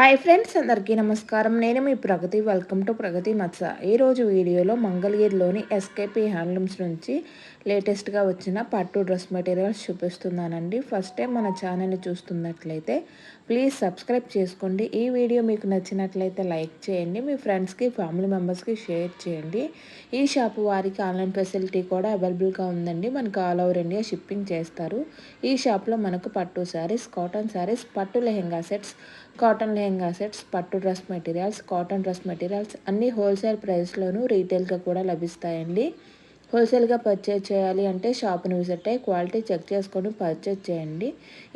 Hi friends అందరికీ నమస్కారం. నేను మీ ప్రగతి. వెల్కమ్ టు ప్రగతి మత్స. ఈరోజు వీడియోలో మంగళగిరిలోని ఎస్కేపీ హ్యాండ్లూమ్స్ నుంచి లేటెస్ట్గా వచ్చిన పట్టు డ్రెస్ మెటీరియల్స్ చూపిస్తున్నానండి. ఫస్ట్ టైం మన ఛానల్ని చూస్తున్నట్లయితే ప్లీజ్ సబ్స్క్రైబ్ చేసుకోండి. ఈ వీడియో మీకు నచ్చినట్లయితే లైక్ చేయండి. మీ ఫ్రెండ్స్కి ఫ్యామిలీ మెంబర్స్కి షేర్ చేయండి. ఈ షాప్ వారికి ఆన్లైన్ ఫెసిలిటీ కూడా అవైలబుల్గా ఉందండి. మనకు ఆల్ ఓవర్ ఇండియా షిప్పింగ్ చేస్తారు. ఈ షాప్లో మనకు పట్టు శారీస్ కాటన్ శారీస్ పట్టు lehenga sets cotton lehenga sets పట్టు dress materials cotton dress materials అన్నీ హోల్సేల్ ప్రైస్లోనూ రీటైల్గా కూడా లభిస్తాయండి. హోల్సేల్గా పర్చేజ్ చేయాలి అంటే షాప్ను విజిట్ అయ్యి క్వాలిటీ చెక్ చేసుకొని పర్చేజ్ చేయండి.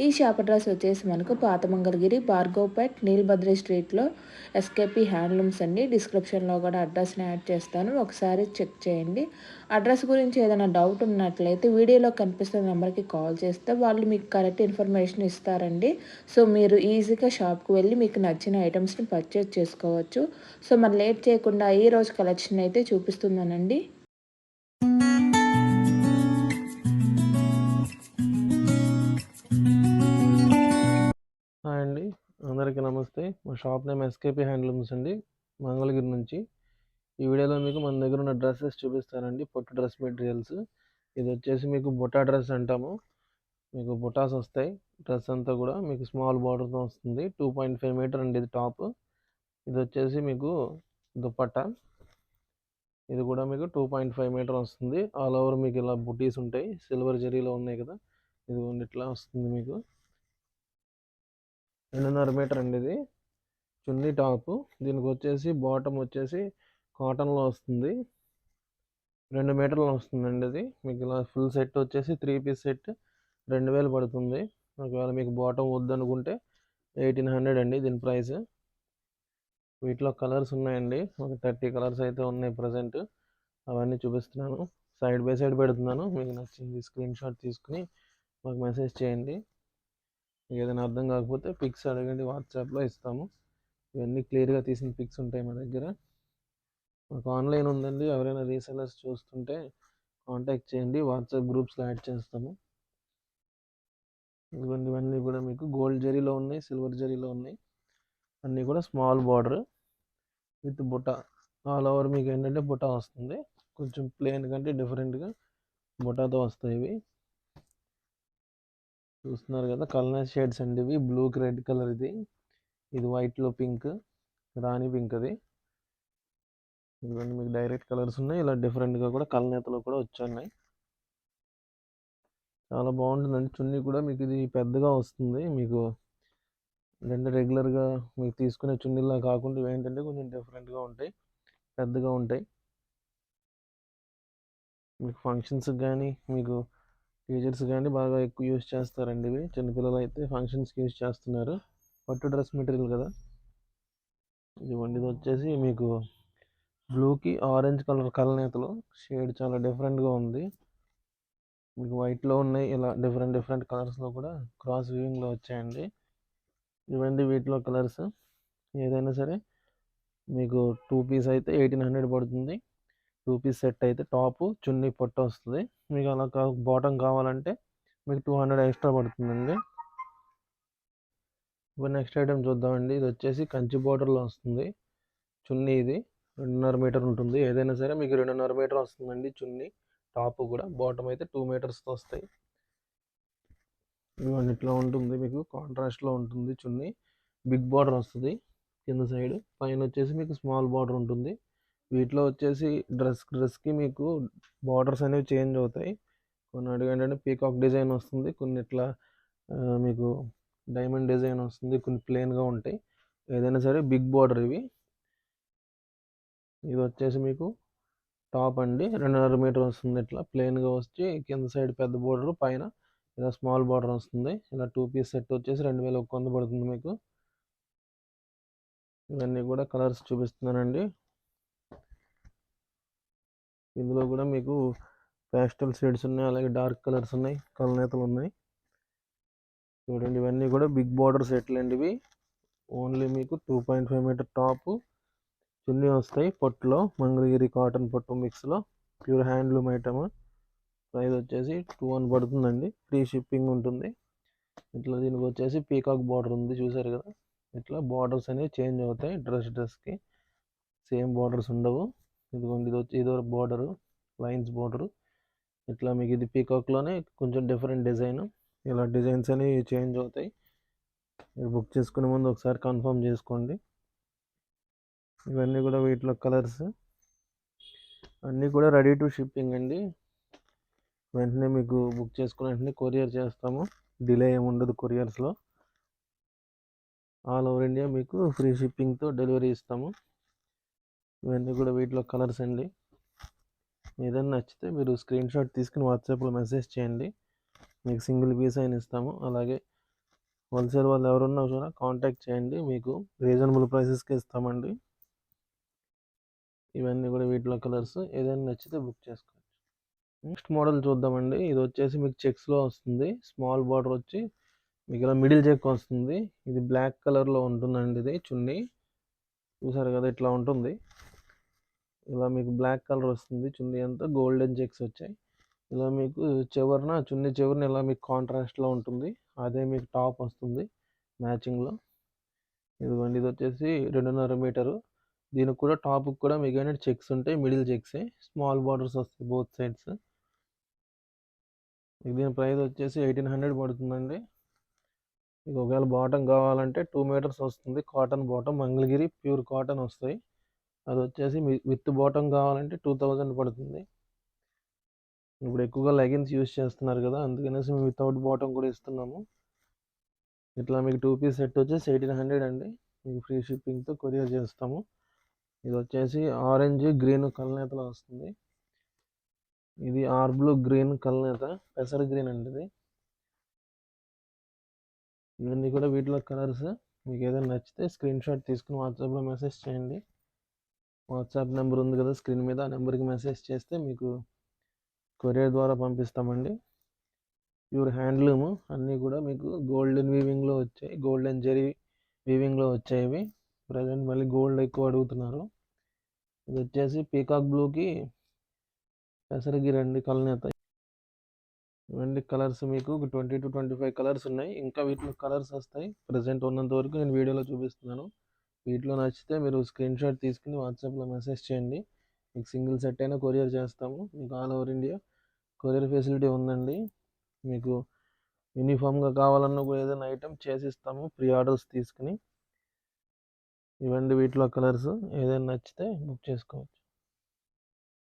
ఈ షాప్ అడ్రస్ వచ్చేసి మనకు పాత మంగళగిరి భార్గవ్పేట్ నీల్భద్రి స్ట్రీట్లో ఎస్కేపీ హ్యాండ్లూమ్స్ అండి. డిస్క్రిప్షన్లో కూడా అడ్రస్ని యాడ్ చేస్తాను. ఒకసారి చెక్ చేయండి. అడ్రస్ గురించి ఏదైనా డౌట్ ఉన్నట్లయితే వీడియోలో కనిపిస్తున్న నెంబర్కి కాల్ చేస్తే వాళ్ళు మీకు కరెక్ట్ ఇన్ఫర్మేషన్ ఇస్తారండి. సో మీరు ఈజీగా షాప్కి వెళ్ళి మీకు నచ్చిన ఐటమ్స్ని పర్చేజ్ చేసుకోవచ్చు. సో మరి లేట్ చేయకుండా ఈ రోజు కలెక్షన్ అయితే చూపిస్తున్నానండి. హాయ్ అండి. అందరికీ నమస్తే. మా షాప్ నేమ్ ఎస్కేపీ హ్యాండ్లూమ్స్ అండి. మంగళగిరి నుంచి. ఈ వీడియోలో మీకు మన దగ్గర ఉన్న డ్రెస్సెస్ చూపిస్తానండి. పొట్టు డ్రెస్ మెటీరియల్స్. ఇది వచ్చేసి మీకు బుటా డ్రెస్ అంటాము. మీకు బుటాస్ వస్తాయి. డ్రెస్ అంతా కూడా మీకు స్మాల్ బార్డర్తో వస్తుంది. టూ పాయింట్ ఫైవ్ మీటర్ అండి ఇది టాప్. ఇది వచ్చేసి మీకు దుప్పట్టా ఇది కూడా మీకు టూ పాయింట్ ఫైవ్ మీటర్ వస్తుంది. ఆల్ ఓవర్ మీకు ఇలా బుటీస్ ఉంటాయి. సిల్వర్ జరీలో ఉన్నాయి కదా. ఇది ఇట్లా వస్తుంది మీకు. రెండున్నర మీటర్ అండి ఇది. చున్నీ టాప్. దీనికి వచ్చేసి బాటమ్ వచ్చేసి కాటన్లో వస్తుంది. రెండు మీటర్లు వస్తుందండి ఇది. మీకు ఇలా ఫుల్ సెట్ వచ్చేసి త్రీ పీస్ సెట్ రెండు వేలు పడుతుంది. ఒకవేళ మీకు బాటమ్ వద్దనుకుంటే ఎయిటీన్ హండ్రెడ్ అండి దీని ప్రైస్. వీటిలో కలర్స్ ఉన్నాయండి. ఒక థర్టీ కలర్స్ అయితే ఉన్నాయి ప్రజెంట్. అవన్నీ చూపిస్తున్నాను. సైడ్ బై సైడ్ పెడుతున్నాను. మీకు నచ్చింది స్క్రీన్ షాట్ తీసుకుని మాకు మెసేజ్ చేయండి. ఏదైనా అర్థం కాకపోతే పిక్స్ అడగండి వాట్సాప్లో ఇస్తాము. ఇవన్నీ క్లియర్గా తీసిన పిక్స్ ఉంటాయి మా దగ్గర. మాకు ఆన్లైన్ ఉందండి. ఎవరైనా రీసెలర్స్ చూస్తుంటే కాంటాక్ట్ చేయండి. వాట్సాప్ గ్రూప్స్లో యాడ్ చేస్తాము. ఇదిగోండి ఇవన్నీ కూడా మీకు గోల్డ్ జరీలో ఉన్నాయి సిల్వర్ జరీలో ఉన్నాయి. అన్నీ కూడా స్మాల్ బార్డర్ విత్ బుట్ట. ఆల్ ఓవర్ మీకు ఏంటంటే బుట్ట వస్తుంది. కొంచెం ప్లెయిన్ కంటే డిఫరెంట్గా బుటాతో వస్తాయి ఇవి. చూస్తున్నారు కదా కలర్ షేడ్స్ అండి ఇవి బ్లూకి రెడ్ కలర్ ఇది. ఇది వైట్లో పింక్ రాణి పింక్ అది. ఇదిగోండి మీకు డైరెక్ట్ కలర్స్ ఉన్నాయి. ఇలా డిఫరెంట్గా కూడా కలనేతలో కూడా వచ్చాయి. చాలా బాగుంటుందండి. చున్నీ కూడా మీకు ఇది పెద్దగా వస్తుంది. మీకు రెండు రెగ్యులర్గా మీకు తీసుకునే చున్నీలా కాకుండా ఇవి ఏంటంటే కొంచెం డిఫరెంట్గా ఉంటాయి. పెద్దగా ఉంటాయి. మీకు ఫంక్షన్స్కి కానీ మీకు టీచర్స్ కానీ బాగా ఎక్కువ యూజ్ చేస్తారండి ఇవి. చిన్నపిల్లలు అయితే ఫంక్షన్స్కి యూజ్ చేస్తున్నారు. పట్టు డ్రెస్ మెటీరియల్ కదా. ఇదిగోండి ఇది వచ్చేసి మీకు బ్లూకి ఆరెంజ్ కలర్ కలనేతలు షేడ్ చాలా డిఫరెంట్గా ఉంది. మీకు వైట్లో ఉన్నాయి. ఇలా డిఫరెంట్ డిఫరెంట్ కలర్స్లో కూడా క్రాస్ వ్యూయింగ్లో వచ్చాయండి. ఇవన్నీ వీటిలో కలర్స్. ఏదైనా సరే మీకు టూ పీస్ అయితే ఎయిటీన్ హండ్రెడ్ పడుతుంది. టూ పీస్ సెట్ అయితే టాప్ చున్నీ పొట్ట వస్తుంది. మీకు అలా బాటమ్ కావాలంటే మీకు టూ హండ్రెడ్ ఎక్స్ట్రా పడుతుందండి. ఇప్పుడు నెక్స్ట్ ఐటెం చూద్దామండి. ఇది వచ్చేసి కంచి బార్డర్లో వస్తుంది. చున్నీ ఇది. రెండున్నర మీటర్ ఉంటుంది. ఏదైనా సరే మీకు రెండున్నర మీటర్ వస్తుందండి చున్నీ. టాప్ కూడా. బాటమ్ అయితే టూ మీటర్స్తో వస్తాయి. ఇవన్నీ ఇట్లా ఉంటుంది. మీకు కాంట్రాస్ట్లో ఉంటుంది చున్నీ. బిగ్ బార్డర్ వస్తుంది కింద సైడ్. పైన వచ్చేసి మీకు స్మాల్ బార్డర్ ఉంటుంది. వీటిలో వచ్చేసి డ్రెస్ డ్రెస్కి మీకు బార్డర్స్ అనేవి చేంజ్ అవుతాయి. కొన్ని అడుగు ఏంటంటే పీకాక్ డిజైన్ వస్తుంది కొన్ని ఇట్లా మీకు డైమండ్ డిజైన్ వస్తుంది కొన్ని ప్లెయిన్గా ఉంటాయి. ఏదైనా సరే బిగ్ బార్డర్ ఇవి. ఇది వచ్చేసి మీకు టాప్ అండి. రెండున్నర మీటర్ వస్తుంది ఇట్లా. ప్లెయిన్గా వచ్చి కింద సైడ్ పెద్ద బార్డర్ పైన ఇలా స్మాల్ బార్డర్ వస్తుంది. ఇలా టూ పీస్ సెట్ వచ్చేసి రెండు వేల ఒక్క వంద పడుతుంది మీకు. ఇవన్నీ కూడా కలర్స్ చూపిస్తున్నానండి. ఇందులో కూడా మీకు ప్యాస్టల్ షేడ్స్ ఉన్నాయి అలాగే డార్క్ కలర్స్ ఉన్నాయి కలనేతలు ఉన్నాయి. చూడండి ఇవన్నీ కూడా బిగ్ బార్డర్ సెట్లు అండి ఇవి. ఓన్లీ మీకు two point five metre top chunni వస్తాయి పట్టులో మంగళగిరి కాటన్ పట్టు మిక్స్లో ప్యూర్ హ్యాండ్లూమ్ ఐటమ్ ప్రైస్ వచ్చేసి టూ వన్ పడుతుందండి. ఫ్రీ షిప్పింగ్ ఉంటుంది. ఇట్లా దీనికి వచ్చేసి పీకాక్ బార్డర్ ఉంది చూసారు కదా? ఇట్లా బార్డర్స్ అనేవి చేంజ్ అవుతాయి డ్రెస్ డ్రెస్కి సేమ్ బార్డర్స్ ఉండవు. ఇదిగోండి ఇది వచ్చి ఇదో బోర్డరు లైన్స్ బోర్డరు. ఇట్లా మీకు ఇది పీకాక్లోనే కొంచెం డిఫరెంట్ డిజైన్. ఇలా డిజైన్స్ అనేవి చేంజ్ అవుతాయి. మీరు బుక్ చేసుకునే ముందు ఒకసారి కన్ఫర్మ్ చేసుకోండి. ఇవన్నీ కూడా వీటిలో కలర్స్. అన్నీ కూడా రెడీ టు షిప్పింగ్ అండి. వెంటనే మీకు బుక్ చేసుకున్న వెంటనే కొరియర్ చేస్తాము. డిలే ఏముండదు కొరియర్స్లో. ఆల్ ఓవర్ ఇండియా మీకు ఫ్రీ షిప్పింగ్తో డెలివరీ ఇస్తాము. ఇవన్నీ కూడా వీటిలో కలర్స్ అండి. ఏదైనా నచ్చితే మీరు స్క్రీన్ షాట్ తీసుకుని వాట్సాప్లో మెసేజ్ చేయండి. మీకు సింగిల్ పీస్ అయిన ఇస్తాము. అలాగే హోల్సేల్ వాళ్ళు ఎవరున్నా కూడా కాంటాక్ట్ చేయండి. మీకు రీజనబుల్ ప్రైసెస్కి ఇస్తామండి. ఇవన్నీ కూడా వీటిలో కలర్స్. ఏదైనా నచ్చితే బుక్ చేసుకోవచ్చు. నెక్స్ట్ మోడల్ చూద్దామండి. ఇది వచ్చేసి మీకు చెక్స్లో వస్తుంది. స్మాల్ బార్డర్ వచ్చి మీకు ఇలా మిడిల్ చెక్ వస్తుంది. ఇది బ్లాక్ కలర్లో ఉంటుందండి ఇది చున్నీ. చూసారు కదా ఇట్లా ఉంటుంది. ఇలా మీకు బ్లాక్ కలర్ వస్తుంది చున్నీ అంతా గోల్డెన్ చెక్స్ వచ్చాయి. ఇలా మీకు చివరిన చున్నీ చివరిన ఇలా మీకు కాంట్రాస్ట్లో ఉంటుంది. అదే మీకు టాప్ వస్తుంది మ్యాచింగ్లో ఇదిగోండి ఇది వచ్చేసి రెండున్నర మీటరు. దీనికి కూడా టాప్కి కూడా మీకు ఏంటంటే చెక్స్ ఉంటాయి మిడిల్ చెక్సే స్మాల్ బార్డర్స్ వస్తాయి బోత్ సైడ్స్ దీని ప్రైస్ వచ్చేసి ఎయిటీన్ హండ్రెడ్ పడుతుందండి. మీకు ఒకవేళ బాటమ్ కావాలంటే టూ మీటర్స్ వస్తుంది cotton bottom Mangalagiri pure cotton వస్తాయి. అది వచ్చేసి మీ విత్ బాటమ్ కావాలంటే టూ థౌజండ్ పడుతుంది. ఇప్పుడు ఎక్కువగా లెగిన్స్ యూజ్ చేస్తున్నారు కదా అందుకనేసి మేము వితౌట్ బాటమ్ కూడా ఇస్తున్నాము. ఇట్లా మీకు టూ పీస్ సెట్ వచ్చేసి ఎయిటీన్ హండ్రెడ్ అండి. మీకు ఫ్రీ షిప్పింగ్తో కొరియర్ చేస్తాము. ఇది వచ్చేసి ఆరెంజ్ గ్రీన్ కలనేతలో వస్తుంది. ఇది ఆర్ బ్లూ గ్రీన్ కలనేత పెసర గ్రీన్ అండి ఇది. ఇవన్నీ కూడా వీటిలో కలర్స్. మీకు ఏదైనా నచ్చితే స్క్రీన్ షాట్ తీసుకుని వాట్సాప్లో మెసేజ్ చేయండి. వాట్సాప్ నెంబర్ ఉంది కదా స్క్రీన్ మీద ఆ నెంబర్కి మెసేజ్ చేస్తే మీకు కొరియర్ ద్వారా పంపిస్తామండి. ప్యూర్ హ్యాండ్లూమ్ అన్నీ కూడా మీకు గోల్డెన్ వీవింగ్లో వచ్చాయి గోల్డెన్ జెరీ వీవింగ్లో వచ్చాయి. ప్రజెంట్ మళ్ళీ గోల్డ్ ఎక్కువ అడుగుతున్నారు. ఇది వచ్చేసి పీకాక్ బ్లూకి పెసరగిరి అండి కలనేత ఇవన్నీ కలర్స్ మీకు twenty to twenty five colours ఉన్నాయి. ఇంకా వీటిలో కలర్స్ వస్తాయి. ప్రజెంట్ ఉన్నంత వరకు నేను వీడియోలో చూపిస్తున్నాను. వీటిలో నచ్చితే మీరు స్క్రీన్ షాట్ తీసుకుని వాట్సాప్లో మెసేజ్ చేయండి. మీకు సింగిల్ సెట్ అయినా కొరియర్ చేస్తాము. మీకు all over India courier facility ఉందండి. మీకు యూనిఫామ్గా కావాలన్నా కూడా ఏదైనా ఐటెం చేసిస్తాము. ప్రీ ఆర్డర్స్ తీసుకుని. ఇవ్వండి వీటిలో కలర్స్. ఏదైనా నచ్చితే బుక్ చేసుకోవచ్చు.